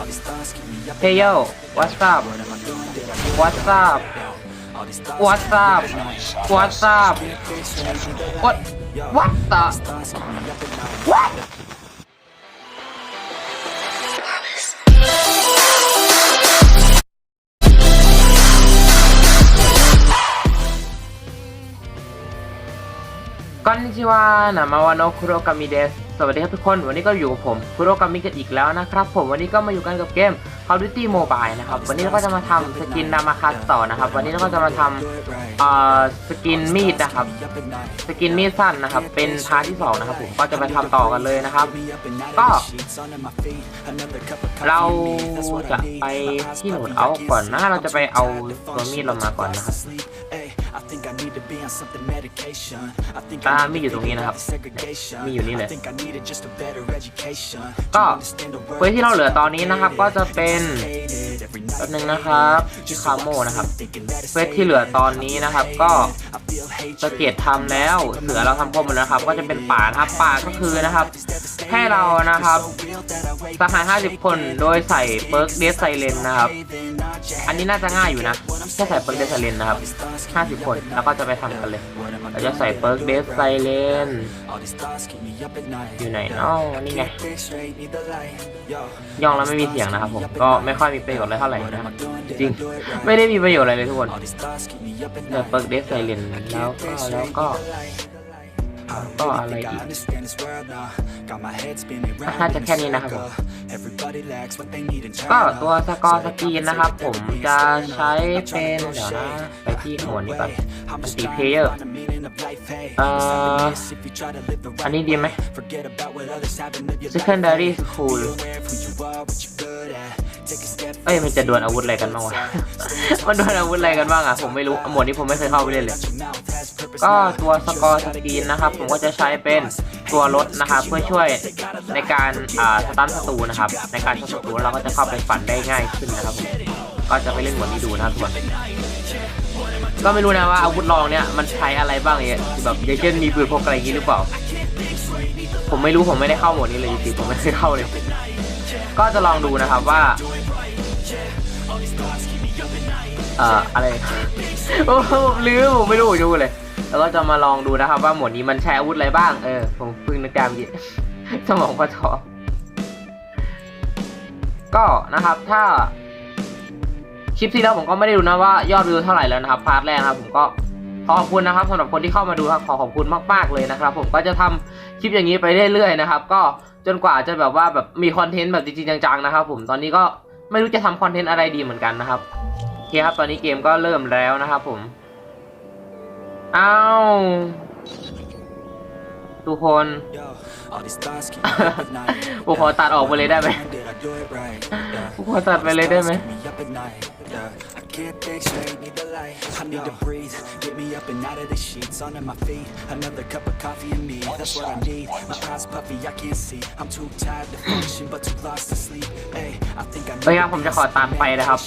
Hey yo what's up? What's up? what's up what's up? what? What the? What กอนนิชิวานะมาวานโนคุโรกามิเดสสวัสดีครับทุกคน วันนี้ก็อยู่กับผมคุโรกามิกันอีกแล้วนะครับ ผมวันนี้ก็มาอยู่กันกับเกม Call of Duty Mobile นะครับ วันนี้เราก็จะมาทำสกินนามาคัสต่อนะครับ วันนี้เราก็จะมาทำเอ่อสกินมีดนะครับ สกินมีดสั้นนะครับ เป็นพาร์ทที่2นะครับผมก็จะไปทำต่อกันเลยนะครับ ก็ เราจะไปที่หนูดเอาก่อนนะ เราจะไปเอาตัวมีดเรามาก่อนนะครับ ตามีอยู่ตรงนี้นะครับมีอยู่นี่เลยก็เควสที่เราเหลือตอนนี้นะครับก็จะเป็นแป๊บนึงนะครับที่คาโมนะครับเควสที่เหลือตอนนี้นะครับ ก็สเกตทำแล้วเสือเราทำครบหมดแล้วนะครับ ก็จะเป็นป่านะครับป่าก็คือนะครับให้เรานะครับสหาย50 คนโดยใส่เปิร์กเดสไซเลนนะครับ อันนี้น่าจะง่ายอยู่นะ แค่ใส่เปิร์กเดสไซเลนนะครับ 50 คน แล้วก็จะไปทำกันเลย เราจะใส่เปิร์กเดสไซเลนอยู่ไหนเนาะนี่ไง ย่องแล้วไม่มีเสียงนะครับผม ก็ไม่ค่อยมีประโยชน์อะไรเท่าไหร่นะครับจริง ไม่ได้มีประโยชน์อะไรเลยทุกคนเดี๋ยวเปิร์กเดสไซเลนแล้วก็แล้วก็ ก็อะไรอีกน่าจะแค่นี้นะครับผมก็ตัวสกอร์สกรีนนะครับ ผมจะใช้เป็นเดี๋ยวนะไปที่หมวดนี้ก่อนมันตีเพลเยอร์เอ่ออันนี้ดีไหม secondary school เอ้ยมันจะดวลอาวุธอะไรกันบ้างวะ มันดวลอาวุธอะไรกันบ้างอะผมไม่รู้หมวดนี้ผมไม่เคยเข้าไปเล่นเลย ก็ตัวสกอร์สกรีนนะครับ ผมก็จะใช้เป็นตัวรถนะครับเพื่อช่วยในการอ่าสตันศัตรูนะครับ ในการชนศัตรูเราก็จะเข้าไปฝันได้ง่ายขึ้นนะครับผมก็จะไปเล่นหมวดนี้ดูนะครับทุกคนก็ไม่รู้นะว่าอาวุธรองเนี่ยมันใช้อะไรบ้างเนี่ยแบบอย่างเช่นมีปืนพกอะไรอย่างนี้หรือเปล่า ผมไม่รู้ผมไม่ได้เข้าหมดนี้เลยจริงๆผมไม่เคยเข้าเลย ก็จะลองดูนะครับว่า เอ่ออะไร โอ้ลืมผมไม่รู้ดูเลย แล้วก็จะมาลองดูนะครับ ว่าหมวดนี้มันใช้อาวุธอะไรบ้าง เออ ผมเพิ่งนึกได้เมื่อกี้สมองพอทอก็นะครับ ถ้า คลิปที่แล้วผมก็ไม่ได้ดูนะว่ายอดวิวเท่าไหร่แล้วนะครับ พาร์ทแรกนะครับ ผมก็ขอขอบคุณนะครับสำหรับคนที่เข้ามาดูครับขอขอบคุณมาก ๆ เลยนะครับ ผมก็จะทำคลิปอย่างนี้ไปเรื่อยๆนะครับ ก็จนกว่าจะแบบว่าแบบมีคอนเทนต์แบบจริงๆจังๆนะครับ ผมตอนนี้ก็ ไม่รู้จะทำคอนเทนต์อะไรดีเหมือนกันนะครับโอเคครับ ตอนนี้เกมก็เริ่มแล้วนะครับผมอ้าวทุกคนผมขอตัดออกไปเลยได้ไหมผมขอตัดไปเลยได้ไหม Can't think straight, need the light. I need to breathe, get me up and out of the sheets, onto my feet. Another cup of coffee and me, that's what I need. My eyes puffy, I can't see. I'm too tired to function, but too lost to sleep. Hey, I think I เฮ้ยครับผมจะขอตัดไปนะครับ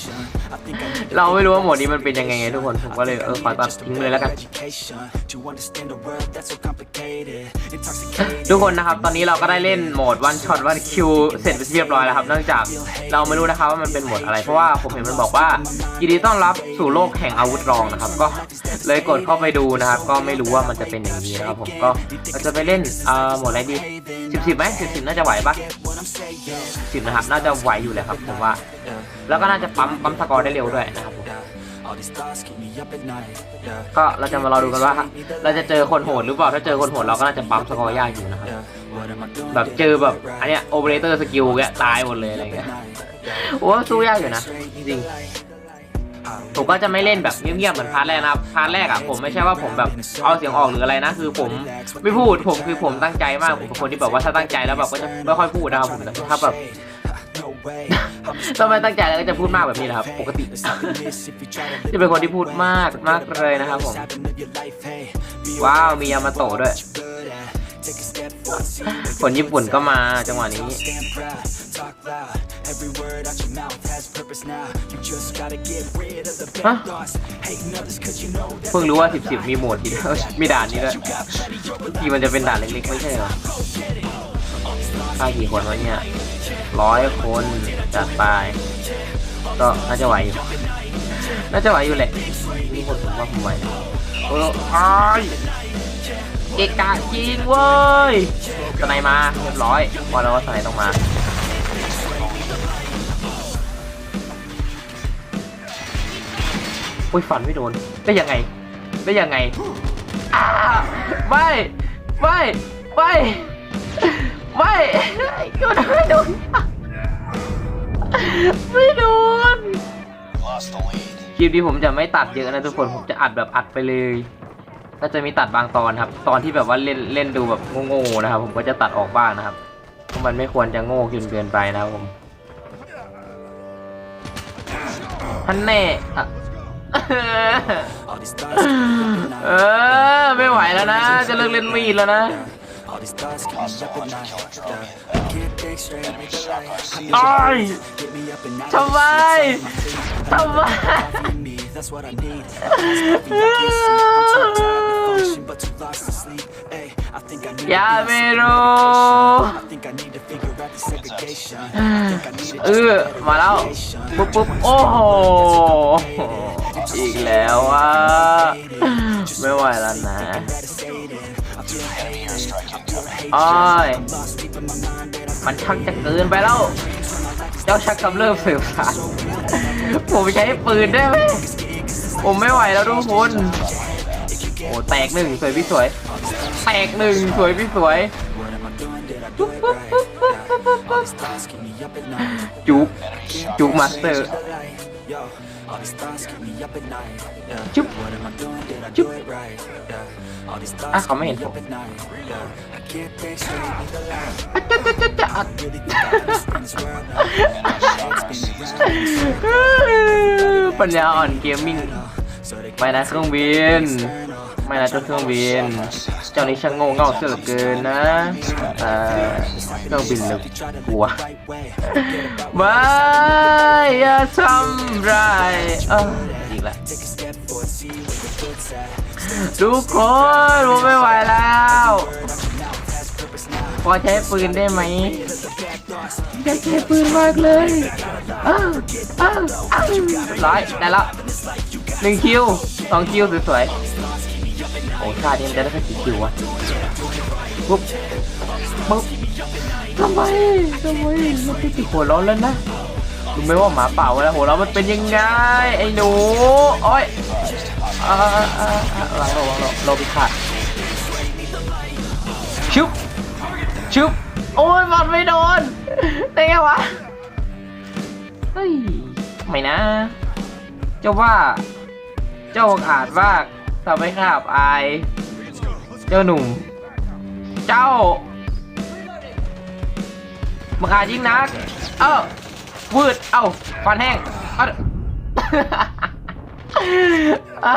I think I need เราไม่รู้ว่าโหมดนี้มันเป็นยังไงไงทุกคนผมก็เลยเออขอตัดทิ้งเลยแล้วกัน education to understand a world that's so complicated. Intoxicated. ทุกคนนะครับ ตอนนี้เราก็ได้เล่นโหมดวันช็อตวันคิวเสร็จไปที่เรียบร้อยแล้วครับเนื่องจากเราไม่รู้นะครับว่ามันเป็นโหมดอะไร เพราะว่าผมเห็นมันบอกว่ายินดีต้อนรับสู่โลกแห่งอาวุธรองนะครับ ก็เลยกดเข้าไปดูนะครับ ก็ไม่รู้ว่ามันจะเป็นอย่างนี้นะครับผมก็เราจะไปเล่นเอ่อโหมดอะไรดี สิบสิบไหมสิบสิบน่าจะไหวปะสิบนะครับ น่าจะไหวอยู่เลยครับผมว่า แล้วก็น่าจะปั๊มปั๊มสกอร์ได้เร็วด้วยนะครับผม All these thoughts keep me up at night. Yeah. ก็เราจะมารอดูกันว่า เราจะเจอคนโหดหรือเปล่า ถ้าเจอคนโหดเราก็น่าจะปั๊มสกอร์ยากอยู่นะครับ What am I doing? แบบเจอแบบอันเนี้ยโอเปอเรเตอร์สกิลเงี้ยตายหมดเลยอะไรเงี้ยโอ้สู้ยากอยู่นะจริงๆ ผมก็จะไม่เล่นแบบเงียบๆเหมือนพาร์ทแรกนะครับพาร์ทแรกอะผมไม่ใช่ว่าผมแบบเอาเสียงออกหรืออะไรนะ คือผมไม่พูดผมคือผมตั้งใจมากผมเป็นคนที่แบบว่าถ้าตั้งใจแล้วแบบก็จะไม่ค่อยพูดนะครับผมแต่ถ้าแบบ No way. ถ้าไมตั้งใจแล้วก็จะพูดมากแบบนี้นะครับ ปกติจะเป็นคนที่พูดมากมากเลยนะครับผม ว้าว มียามาโตะด้วย คนญี่ปุ่นก็มาจังหวะนี้ Talk loud. Every word out your mouth has purpose now. You just gotta get rid of the bad ฮะ thoughts. Hating others cause you know that เพิ่งรู้ว่า 10 10 มีโหมดที่มีด่านนี้ด้วยทีมันจะเป็นด่านเล็กๆ ไม่ใช่เหรอฆ่ากี่คนวะเนี่ยร้อยคนจัดไป ก็น่าจะไหวอยู่ น่าจะไหวอยู่แหละนี่คนผมว่าผมไหวนะโอ้ยอ้าย เกะกะจริงเว้ยสไนมาเรียบร้อยว่าแล้วว่าสไนต้องมาอุ้ยฟันไม่โดน ได้ยังไง ได้ยังไงอ้าไม่ไม่ไม่ไม่ก็ไม่โดนไม่โดน Lost the lead. คลิปนี้ผมจะไม่ตัดเยอะนะทุกคน ผมจะอัดแบบอัดไปเลย ก็จะมีตัดบางตอนครับ ตอนที่แบบว่าเล่นเล่นดูแบบโง่ๆนะครับ ผมก็จะตัดออกบ้างนะครับเพราะมันไม่ควรจะโง่จนเกินไปนะครับผมท่านแน่อะ All these thoughts keep me up at เอ night. อไม่ไหวแล้วนะ จะเลิกเล่นมีดแล้วนะ All these thoughts keep me up at night. Yeah. I can't think straight, need the light. I need โอ้ย get me up and out ทำไมทำไม but too lost to sleep. Ay, I think I need อย่า to be ไม่ on รู้ medication. I think I need to figure out the segregation. I think I need to เอ just อ get better มาแล้ว education. ปุ๊บปุ๊บโอ้โห อีกแล้วอะ ไม่ไหวแล้วนะ Enemy airstrike incoming. โอ้ย มันชักจะเกินไปแล้ว เจ้าชักกำเริบสืบสารผมใช้ปืนได้ไหม ผมไม่ไหวแล้วทุกคน โอ้แตกหนึ่งสวยพี่สวย แตกหนึ่งสวยพี่สวย What am I doing? Did I do it right? Yeah. All these thoughts keep me up at night. จุกจุกมาสเตอร์ Yo, all these thoughts keep me up at night. Yeah. Chup. What am I doing? Did I Chup. do it right? Yeah. All these อะ thoughts เขา keep ไม่ me เห็นผม up at night. Yeah. I can't think straight, need the light. จะจะจะจะอัด Really think I understand this world now. Head spinning round in circles. ปัญญาอ่อนเกมมิ่ง So they ไม่นะเครื่องบิน ไม่นะเจ้าเครื่องบิน เจ้านี้ช่างโง่เง่าเสียเหลือเกินนะเออเครื่องบินเลยกลัว right way. ไม่อย่าทำร้ายเอออีกแล้วทุกคนผมไม่ไหวแล้วพอใช้ปืนได้ไหมอยากใช้ปืนมากเลยอ้าวอ้าวอ้าวร้อยได้แล้วหนึ่งคิวสองคิวสวยๆ โอ้ชาตินี้มันจะได้แค่กี่คิววะปุ๊บปุ๊บทำไมทำไมมันติดติดหัวร้อนแล้วนะรู้ไหมว่าหมาเป่าเวลาหัวเราะมันเป็นยังไงไอ้หนูโอ้ยอ่าอ่าอ่าอ่าระวังระวังโลบิขาดชุบชุบโอ้ยบอลไม่โดนได้ไงวะเฮ้ยไม่นะ เจ้าว่า เจ้าอาจว่า ทำให้ข้าอับอาย เจ้าหนุ่ม เจ้ามึงอาจยิ่งนัก เอ้าวืด เอ้าฟันแห้งเอ้าอ่า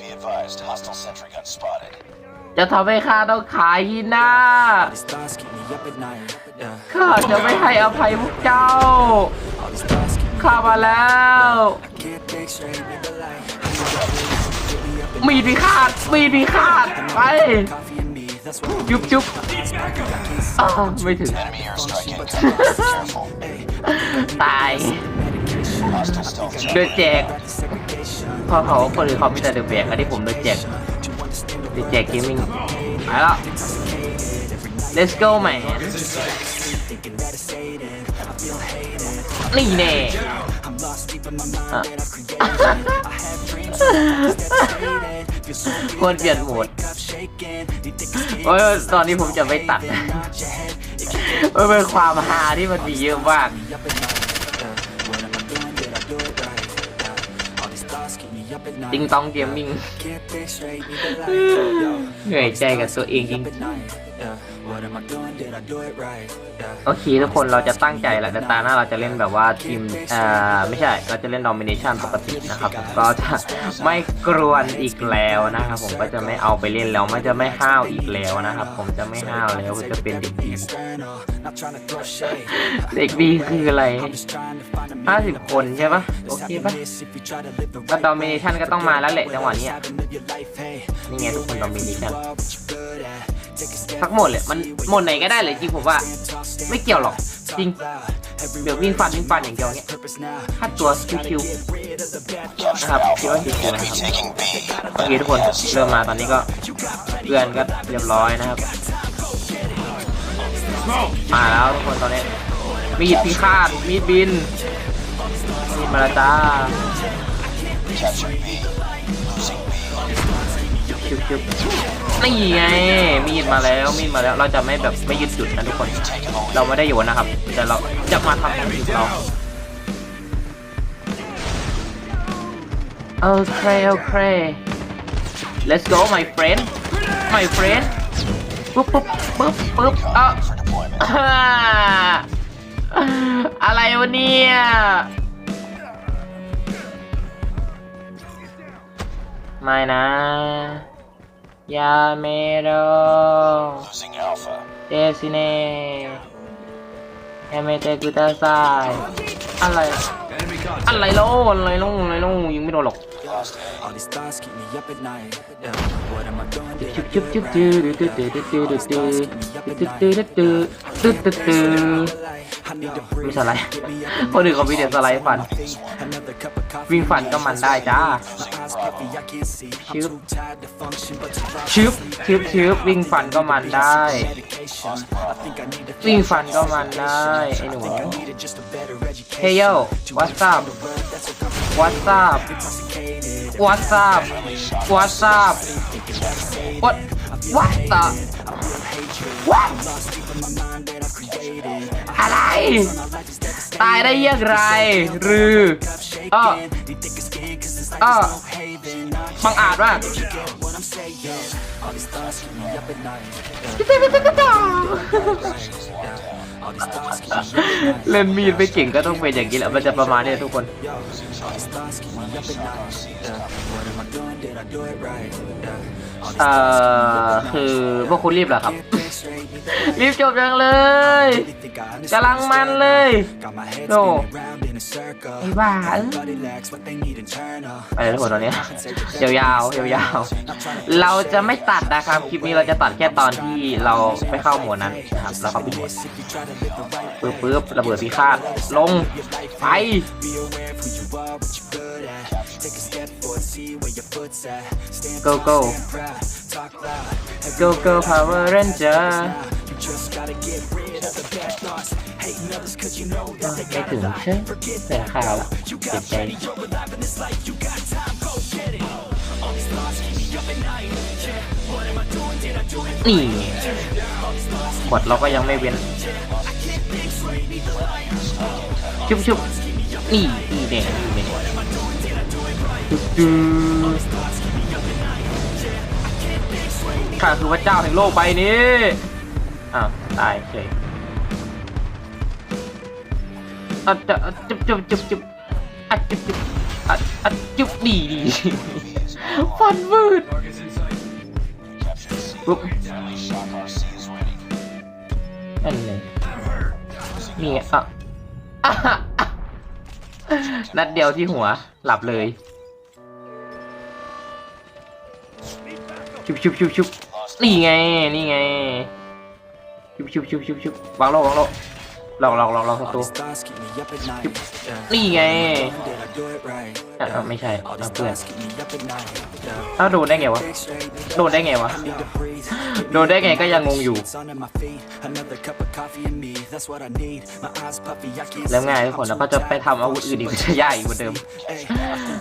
Be advised, hostile sentry gun spotted. จะทำให้ข้าต้องขายหินา These thoughts keep me up at night. Yeah. ข้าจะไม่ให้อภัยพวกเจ้า ข้ามาแล้ว มีดพิฆาตมีดพิฆาตไปจุ๊บจุ๊บไม่ถึง ตายเดือดแจกพ่อเขาคนหรือเขามีแต่เดือดแบกอันนี้ผมเดือดแจกเดือดแจกเกมมิ่งไปแล้ว let's go man นี่แน่อะควรเปลี่ยนโหมดโอ้ยตอนนี้ผมจะไม่ตัดมันเป็นความฮาที่มันมีเยอะมากติงตองเกมมิ่งเหนื่อยใจกับตัวเองจริง โอเคทุกคนเราจะตั้งใจแหละแต่ตาหน้าเราจะเล่นแบบว่าทีมอ่าไม่ใช่ เราจะเล่น domination ปกตินะครับ ก็จะไม่กรวนอีกแล้วนะครับผมก็จะไม่เอาไปเล่นแล้วไม่จะไม่ห้าวอีกแล้วนะครับ ผมจะไม่ห้าวแล้วผมจะเป็นเด็กดีเด็กดีคืออะไร 50 คนใช่ปะโอเคปะก็ domination ก็ต้องมาแล้วแหละจังหวะนี้นี่ไงทุกคน domination กโหมดเลยมันหมดไหนก็ได้เลยจริงผมว่า ไม่เกี่ยวหรอกจริง เดี๋ยววิ่งฟันวิ่งฟันอย่างเดียวเนี้ยถ้าตัวคิวนะครับคิดว่าคิวนะครับโอเคทุกคนเริ่มมาตอนนี้ก็เพื่อนก็เรียบร้อยนะครับมาแล้วทุกคนตอนนี้มีดพิฆาตมีดบินมีดมาแล้วจ้า ชุบชุบนี่ไงมีดมาแล้วมีดมาแล้วเราจะไม่แบบไม่ยึดจุดนะทุกคน เราไม่ได้อยู่นะครับ แต่เราจะมาทำในจุดเราโอเคโอเค let's go my friend my friend ปุ๊บปุ๊บปุ๊บปุ๊บอ่าอะไรวะเนี่ยไม่นะ ยาเมโร Losing Alpha. เดซิเน่ยาเมเตกุตาไซอะไรอะไรโลอะไรโลอะไรโลยิงไม่โดนหรอก Lost A. All these thoughts keep me up at night. Yeah. What am I doing? Did จุ๊ I บจุ๊บ do จุ๊บ it จื๊ right? ดตื้อตื้อตื้อตื้อตื้อตื้อตื้อตื้อตื้อตื้อตื้อตื้อตื้อ I need to ไม่ breathe. สไลด์คนอื่นเขามีแต่สไลด์ฟัน Another cup of coffee. วิ่งฟันก็มันได้จ้า My eyes puffy, I can't see. I'm Shoot. too tired to function, but to fall ชิปชิปชิปชิปวิ่งฝันก็มันได้ วิ่งฝันก็มันได้ ไอ้หนูเฮ้ยโยวัตซับวัตซับวัตซับวัตซับวัตวัตซับวัตอะไร ตายได้ยังไงหรืออ้อ เออบังอาจมากเล่นมีดไม่เก่งก็ต้องเป็นอย่างนี้แหละ มันจะประมาณเนี้ยทุกคนเอ่อคือพวกคุณรีบเหรอครับ รีบจบจังเลยกำลังมันเลยโอ้ไอ้บ้าไปเลยทุกคนตอนนี้ยาวๆยาวๆเราจะไม่ตัดนะครับคลิปนี้เราจะตัดแค่ตอนที่เราไปเข้าหมดนั้นนะครับแล้วก็ปิดหมดปึ๊บปึ๊บระเบิดพิฆาตลงไป go go go go power ranger ไม่ถึงใช่แต่ข่าวเสียใจนี่กดเราก็ยังไม่เว้น ชุบชุบนี่นี่เด็กนี่เด็กจุ๊บจุ๊บ ข้าคือพระเจ้าแห่งโลกใบนี้ อ้าว ตายเฉยอะจะจุบจุบจุบจุบอะจุ๊บจุบอะอะจุ๊บดีดีฟันวืดปุ๊บอันั่นเลยนี่อะนัดเดียวที่หัวหลับเลยชุบชุบชุบชุบ Lost นี่ไง นี่ไง ชุบชุบชุบชุบชุบวางโลวางโลหลอกหลอกหลอกหลอกศัตรูนี่ไง อะอะไม่ใช่เอาเพื่อนถ้าวโดนได้ไงวะ โดนได้ไงวะ โดนได้ไงก็ยังงงอยู่ แล้วไงทุกคนแล้วก็จะไปทำอาวุธอื่นอีกจะยากอีกเหมือนเดิม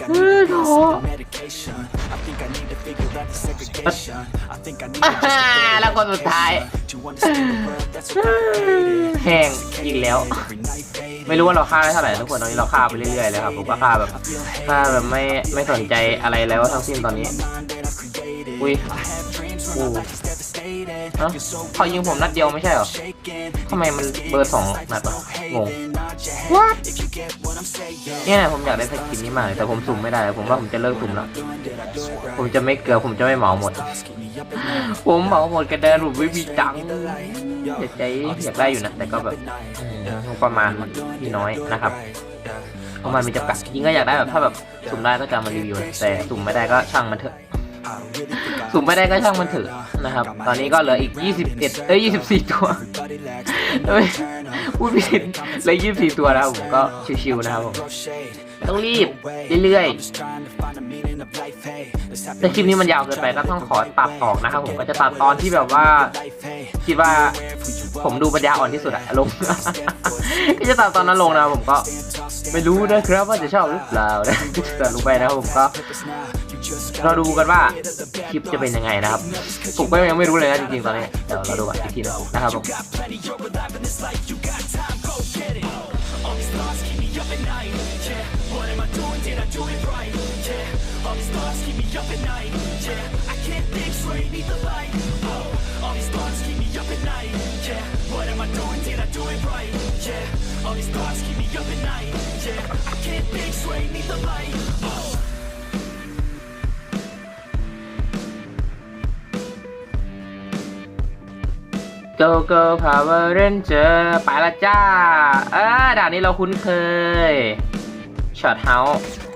เออโถอ่าแล้วคนสุดท้ายแห้งอีกแล้ว ไม่รู้ว่าเราฆ่าได้เท่าไหร่ทุกคนตอนนี้เราฆ่าไปเรื่อยๆเลยครับผมก็ฆ่าแบบฆ่าแบบไม่ไม่สนใจอะไรแล้วทั้งสิ้นตอนนี้อุ้ยอู้ฮะเขายิงผมนัดเดียวไม่ใช่เหรอทำไมมันเบอร์สองนัดวะงง What เนี่ยผมอยากได้สกินนี้มากแต่ผมสุ่มไม่ได้ ผมว่าผมจะเลิกสุ่มแล้ว ผมจะไม่เกลือผมจะไม่เหมาหมด ผมเหมาหมดกระแดนผมไม่มีจังค์อยากใจอยากได้อยู่นะ แต่ก็แบบประมาณที่น้อยนะครับเพราะมันมีจำกัดจริงก็อยากได้แบบถ้าแบบสุ่มได้ก็จะมารีวิวแต่สุ่มไม่ได้ก็ช่างมันเถอะสุ่มไม่ได้ก็ช่างมันเถอะนะครับ ตอนนี้ก็เหลืออีก 21 เอ้ย 24 ตัวเอ้ยพูดผิดเหลือ24 ตัวนะครับผมก็ชิวๆนะครับผมต้องรีบเรื่อยๆ แต่คลิปนี้มันยาวเกินไปก็ต้องขอตัดออกนะครับผมก็จะตัดตอนที่แบบว่า คิดว่าผมดูปัญญาอ่อนที่สุดอะลง ก็จะตัดตอนนั้นลงนะผมก็ ไม่รู้นะครับว่าจะชอบหรือเปล่านะแต่ลงไปนะครับผมก็เราดูกันว่าคลิปจะเป็นยังไงนะครับผมก็ยังไม่รู้เลยนะจริงๆตอนนี้เดี๋ยวเราดูกันอีกทีนึงนะครับผม Go Go Power Ranger ไปละจ้า เออด่านนี้เราคุ้นเคยช็อตเฮาส์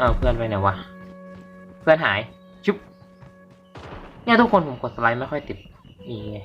อ้าวเพื่อนไปไหนวะ เพื่อนหาย ชุบ เนี่ยทุกคนผมกดสไลด์ไม่ค่อยติดนี่ไง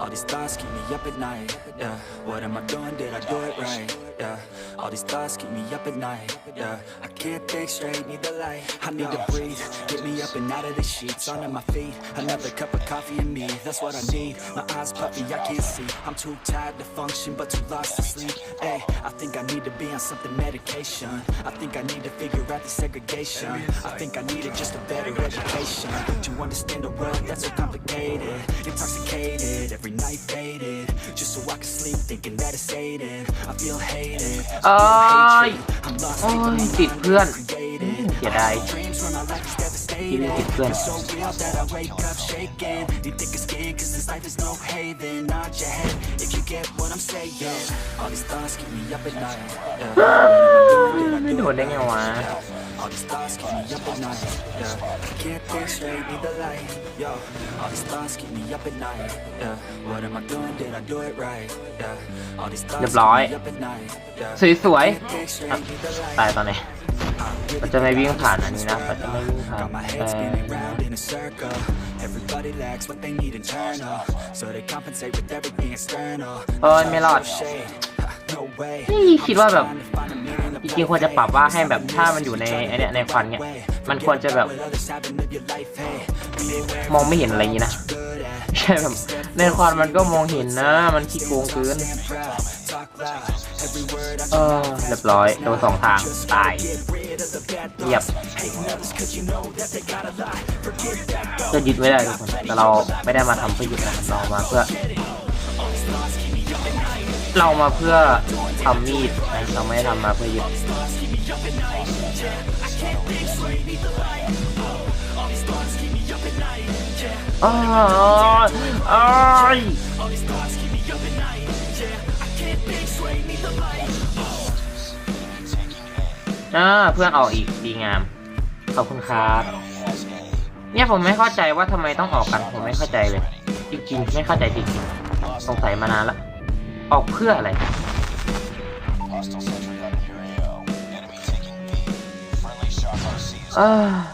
all these thoughts keep me up at night. Yeah, what am I doing? Did I do it right? Yeah, all these thoughts keep me up at night. Yeah, I can't think straight, need the light. I need to breathe. Get me up and out of the sheets, onto my feet. Another cup of coffee and me, that's what I need. My eyes puffy, I can't see. I'm too tired to function, but too lost to sleep. Hey, I think I need to be on something medication. I think I need to figure out the segregation. I think I needed just a better education to understand a world that's so complicated. Intoxicated, every night faded, just so I can sleep thinking that it's sated. I feel hated. I โอ้ย feel hatred. I'm lost โอ้ deep in ย my ติดเพื่อน created. เสียดาย Dreams when my life is ที่ไม่ devastated. ติดเพื่อน So real that I wake up shaking. Need thicker skin, cause this life is no haven. Nod your head if you get what I'm saying. All these thoughts keep me up at night. Yeah. ไม่โดนได้ไงวะ All these thoughts keep me up at night. Yeah. I can't think straight, need the light. Yo, all these thoughts keep me up at night. Yeah. What am I doing? Did I do it right? Yeah. All these thoughts เรียบร้อย keep me up at night. Yeah. สวย Can't think straight, need the light. ๆตายตอนไหน มันจะไม่วิ่งผ่านอันนี้นะมันจะไม่วิ่งผ่าน Got my แต่ head spinning round in a circle. Everybody lacks what they need internal. So they compensate with everything external. เอ้ยไม่รอด Shade, no way. นี่คิดว่าแบบจริงๆควรจะปรับว่าให้แบบถ้ามันอยู่ในไอเนี้ยในควันเนี้ยมันควรจะแบบ What others have and live your life, hey. Be aware มองไม่เห็นอะไรอย่างนี้นะ good at. ใช่แบบในควันมันก็มองเห็นนะ มันขี้โกงเกิน เออเรียบร้อยโดนสองทาง ตายเรียบ Hating others cause you know that they got a lie. Forget that ก็ยึดไม่ได้ทุกคนแต่เราไม่ได้มาทำเพื่อยึดนะเรามาเพื่อ เรามาเพื่อทำมีดนะเราไม่ได้ทำมาเพื่อยึดอ้าวอ้าย อ่าเพื่อนออกอีกดีงาม ขอบคุณครับ เนี่ยผมไม่เข้าใจว่าทำไมต้องออกกันผมไม่เข้าใจเลย จริงๆไม่เข้าใจจริงๆสงสัยมานานละออกเพื่ออะไร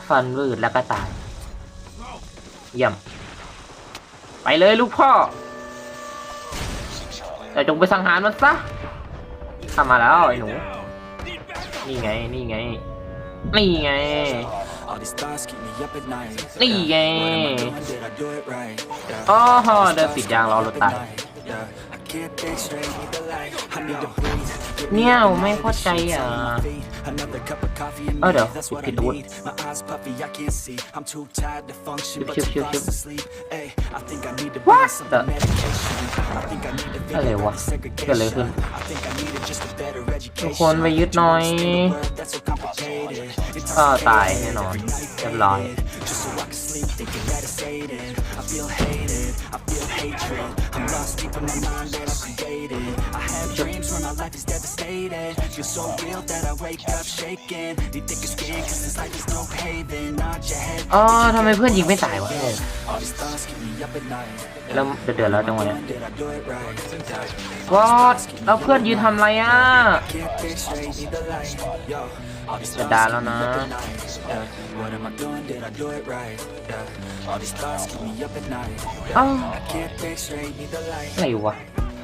ฟันวืดแล้วก็ตายเยี่ยมไปเลยลูกพ่อแต่จงไปสังหารมันซะ ทำมาแล้วไอ้หนู นี่ไง นี่ไง นี่ไง นี่ไงโอ้โหเดินติดยางรอรถตายเนี่ยไม่เข้าใจอะ เออเดี๋ยวสุดผิดวุฒิชิบชิบชิบว้าเตอะไรวะเกิดอะไรขึ้น ทุกคนไปยึดหน่อยก็ตายแน่นอนเรียบร้อย I can sleep thinking that it's sated. I feel hated, I feel hatred. I'm lost deep in my mind that I created. I have dreams when my life life is devastated. Feel so real that I wake up shaking. Need thicker skin, cause this life is no haven. Nod your head. อ๋อทำไมเพื่อนยิงไม่ตายวะ All these thoughts keep me up at night. เริ่มเดือดๆแล้วจังหวะเนี้ย Did I do it right? วอดแล้วเพื่อนยืนทำอะไรอะ Can't think straight, need the light. Yo, all these จะ thoughts ด่า keep แล้ว me นะ up at night. Yeah, what am I doing? Did I do it right? Yeah, all these thoughts keep me up at night. เอ้า I can't think straight, need the light. อะไรวะ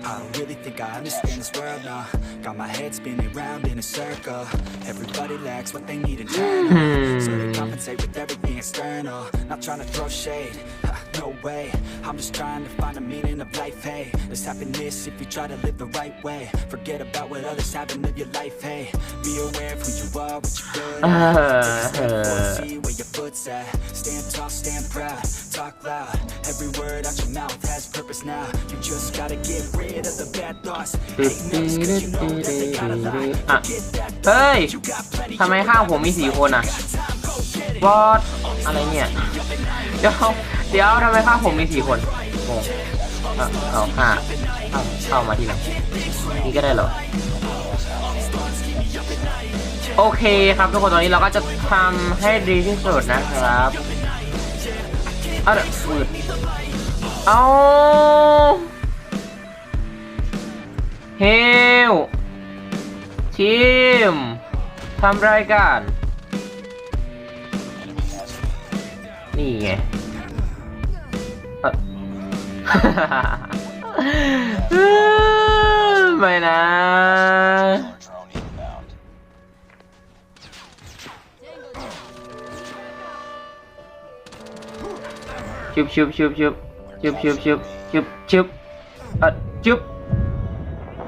I don't really think I understand this world now. Got my head spinning round in a circle. Everybody lacks what they need internal. So they compensate with everything external. Not trying to throw shade. ha, No way. I'm just trying to find a meaning of life. Hey, there's happiness if you try to live the right way. Forget about what others have and live your life. Hey, be aware of who you are, what you're good เอ at. อ Step forward, see where your foot's at. Stand tall, stand proud, talk loud. Every word out your mouth has purpose now. You just gotta get rid of the bad thoughts. Hating others 'cause you know that they gotta lie. อ่ะ Forget that เฮ้ย you got plenty ทำไมข้างผมมีสี่คนอ่ะวอดอะไรเนี่ย เดี๋ยว เดี๋ยวทำไมข้างผมมีสี่คนงงอะเอาห้าเข้าเข้ามาทีหลังนี่ก็ได้เหรอ โอเคครับทุกคนตอนนี้เราก็จะทำให้ดีที่สุดนะครับเอาเดี๋ยวฟืดเอาเฮลทีมทำรายการนี่ไง เอ่อไม่นะ Drone inbound. ชุบชุบ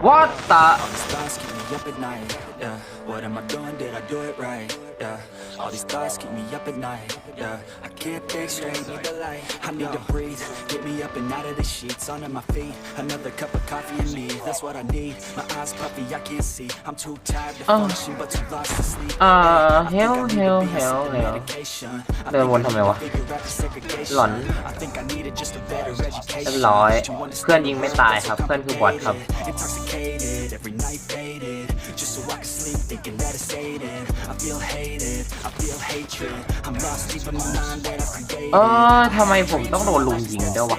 what the All these thoughts keep me up at night. Yeah, what am I doing? Did I do it right? Yeah, all these thoughts keep me up at night. Yeah, I can't think straight, need the light. I need to breathe. Get me up and out of the sheets, onto my feet. Another cup of coffee in me, that's what I need. My eyes puffy, I can't see. I'm too tired to Oh. function, but too lost to sleep. Uh, I think I hell, need to hell, be on hell, some hell. medication. I เดินวนทำไมวะ figure out the segregation. หลอน I think I needed just a better เรีย education. บร้อย To understand เพื่อนยิงไม่ตายครับ เพื่อนคือบอทครับ Intoxicated, every night faded Just so I can sleep thinking that it's faded I feel hated, I feel hatred I'm lost deep in my mind that I created เออทำไมผมต้องโดนลุมยิงด้วยวะ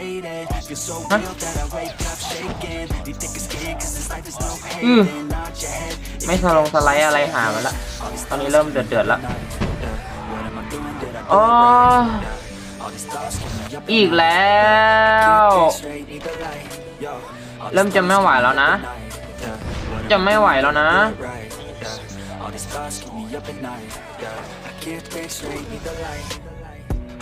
Feel so Huh? real that I wake up shaking Need thicker skin cause this life is no อืม haven Nod your head ไม่สลงสไลด์อะไรหามันละ ตอนนี้เริ่มเดือดเดือดๆแล้ว What am I doing? Did I do อ๋อ it right? All these thoughts keep me up at อีก night. แล้ว Can't think straight, need the light. Yo, all เริ่มจะไม่ไหวแล้วนะ จะไม่ไหวแล้วนะ All these thoughts keep me up at night. Yeah, I can't think straight, need the light.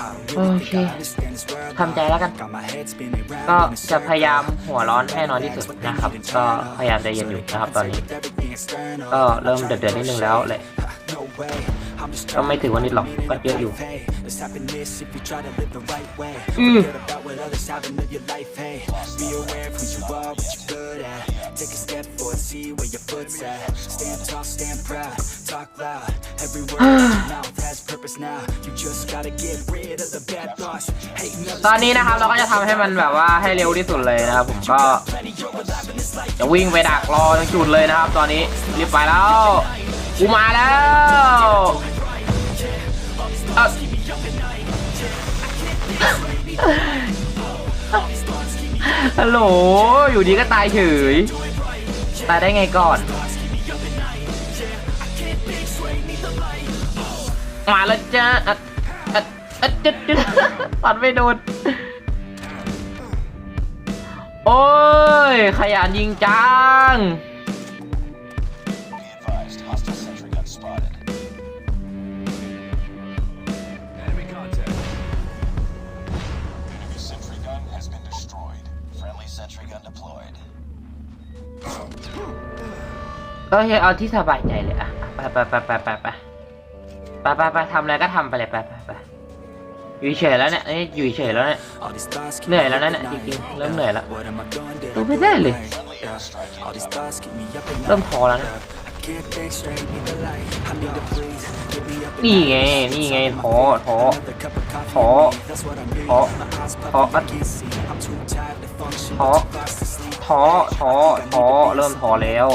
I don't โอ really เค think I understand this world ทำใจแล้วกัน Got my head spinning round ก็ in a จะพยายาม circle. หัวร้อนให้น้อยที่สุดนะครับ ก็พยายามใจเย็นอยู่นะครับตอนนี้ Everything external. ก็เริ่มเดือดๆนิดนึงแล้วเลย ก็ไม่ถือว่านิดหรอกก็เยอะอยู่อืมตอนนี้นะครับเราก็จะทำให้มันแบบว่าให้เร็วที่สุดเลยนะครับผมก็จะวิ่งไปดักรอทั้งจุดเลยนะครับ ตอนนี้รีบไปแล้วกูมาแล้ว เอ้าฮัลโหลอยู่ดีก็ตายเฉย ตายได้ไงก่อน มาแล้วจ้าอัดอัดอัดจุดจุดปัดไม่โดน โอ้ย ขยันยิงจัง โอเคเอาที่สบายใจเลยอะไปไปไปไปไปไปไปไปไปทำอะไรก็ทำไปเลยไปไปไปอยู่เฉยแล้วเนี่ยอยู่เฉยแล้วเนี่ยเหนื่อยแล้วนะเนี่ยจริงๆเริ่มเหนื่อยแล้วตัวไม่ได้เลยเริ่มพอแล้วนะนี่ไง นี่ไงท้อท้อท้อท้อท้อท้อ but too lost to sleep. ท้อท้อท้อเริ่มท้อแล้ว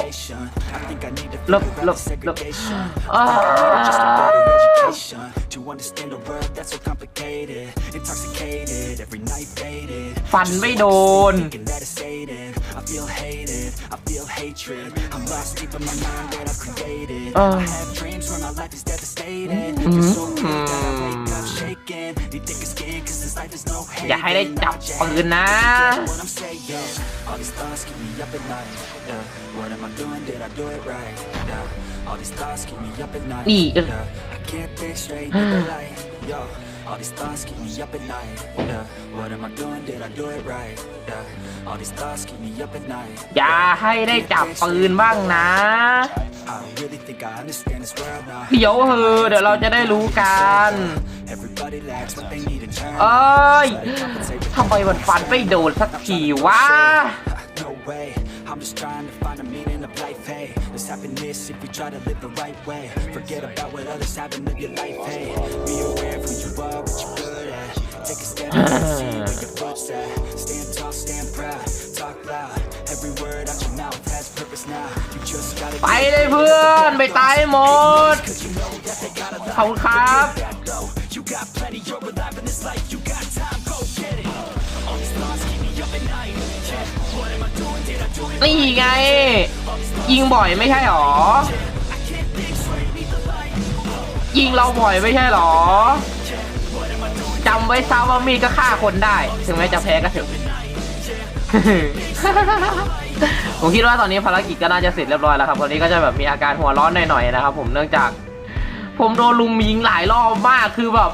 I think I need to Look, figure out look, the look. segregation. Ah. Just a better education to understand a world that's so complicated. Intoxicated, every night faded. ฟันไม่โดน Thinking that it's sated. I feel hated, I feel hatred. I'm lost deep in my mind that I've created. Ah. I have dreams where my life is devastated. Feel so weak that I wake อย่าให้ได้ haven. จับปืนนะ What I'm saying, all these thoughts keep me up at night. Yeah. What am I doing? Did I do it right? Yeah. All these thoughts keep me up at night. นี่ Yeah. I can't think straight with the light. Yo. All these thoughts keep me up at night. Yeah. What am I doing? Did I do it right? Yeah. All these thoughts keep me up at night. อย่าให้ได้จับปืนบ้างนะ I really think I understand this world now. เดี๋ยวเฮอะเดี๋ยวเราจะได้รู้กัน Everybody lacks what they need in turn. เอ้ยทำไมมันฟันไม่โดนสักทีวะ No way, I'm just trying to find a meaning of life, hey There's happiness if we try to live the right way Forget about what others have and live your life, hey Be aware of who you are, what you're good at Take a step and see where your foot's at Stand tall, stand proud, talk loud Every word out your mouth has purpose now You just gotta ไปเลยเพื่อนไปตายหมดขอบคุณครับ You got plenty, you're alive in this life You got time, go get it All these thoughts keep me up at night Yeah, what am I doing, did I do it นี่ไง ยิงบ่อยไม่ใช่หรอ I can't think straight, need the light ยิงเราบ่อยไม่ใช่หรอ จำไว้ซะว่ามีดก็ฆ่าคนได้ ถึงแม้จะแพ้ก็เถอะ ผมคิดว่าตอนนี้ภารกิจก็น่าจะเสร็จเรียบร้อยแล้วครับตอนนี้ก็จะแบบมีอาการหัวร้อนหน่อยๆนะครับ ผมเนื่องจาก ผมโดนลุมยิงหลายรอบมากคือแบบ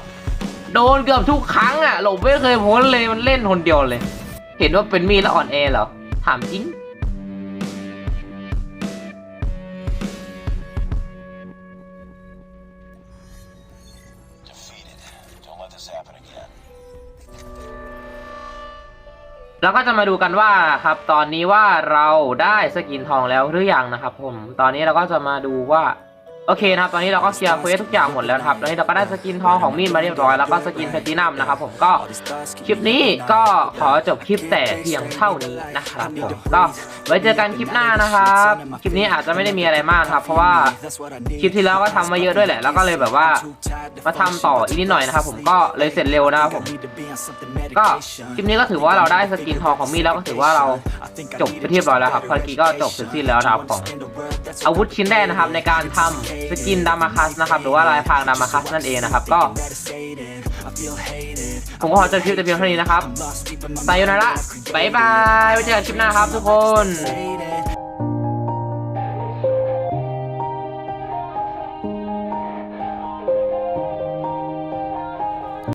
โดนเกือบทุกครั้งอะหลบไม่เคยพ้นเลยมันเล่นคนเดียวเลย เห็นว่าเป็นมีดแล้วอ่อนแอเหรอถามจริง แล้วก็จะมาดูกันว่าครับตอนนี้ว่าเราได้สกินทองแล้วหรือยังนะครับผมตอนนี้เราก็จะมาดูว่า โอเคนะครับ ตอนนี้เราก็เคลียร์เควสทุกอย่างหมดแล้วครับ ตอนนี้เราก็ได้สกินทองของมีดมาเรียบร้อย แล้วก็สกินแพตินัมนะครับผม ก็คลิปนี้ก็ขอจบคลิปแต่เพียงเท่านี้นะครับผม ก็ไว้เจอกันคลิปหน้านะครับ คลิปนี้อาจจะไม่ได้มีอะไรมากครับ เพราะว่าคลิปที่แล้วก็ทำมาเยอะด้วยแหละ แล้วก็เลยแบบว่ามาทำต่ออีกนิดหน่อยนะครับผม ก็เลยเสร็จเร็วนะครับผม ก็คลิปนี้ก็ถือว่าเราได้สกินทองของมีดแล้วก็ถือว่าเราจบไปที่เรียบร้อยแล้วครับภารกิจก็จบเสร็จสิ้นแล้วครับของอาวุธชิ้นแรกนะครับในการทำสกินดามาคัสนะครับ หรือว่าลายพรางดามาคัสนั่นเองนะครับ ก็ ผมก็ขอจบคลิปแต่เพียงเท่านี้นะครับไซโยนาระบายบายไว้เจอกันคลิปหน้าครับทุกคน